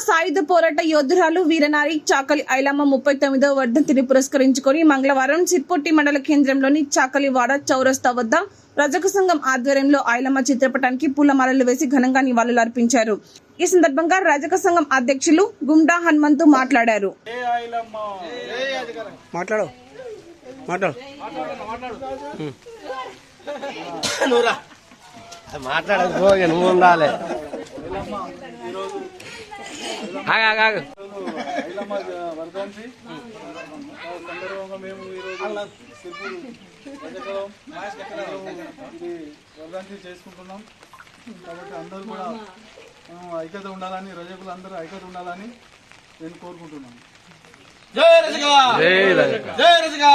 సాయుధ పోరాట యోధురాలు వీరనారి చాకలి ఐలమ్మ ముప్పై తొమ్మిదవ వర్ధంతిని పురస్కరించుకొని మంగళవారం సిర్పొట్టి మండల కేంద్రంలోని చాకలివాడ చౌరస్తా వద్ద రజక సంఘం ఆధ్వర్యంలో ఐలమ్మ చిత్రపటానికి పూలమాలలు వేసి ఘనంగా నివాళులర్పించారు ఈ సందర్భంగా రజక సంఘం అధ్యక్షులు గుండా హనుమంతు మాట్లాడారు. మాట్లాడు. మాట్లాడు. మాట్లాడదు నువ్వు ఉండాలి. ఆగు, వర్ధంతి సందర్భంగా మేము ఈరోజు సిర్పూర్ ఇది వర్ధంతి చేసుకుంటున్నాం కాబట్టి అందరూ కూడా ఐక్యత ఉండాలని రజకులు అందరూ ఐక్యత ఉండాలని నేను కోరుకుంటున్నాను జై రజగా.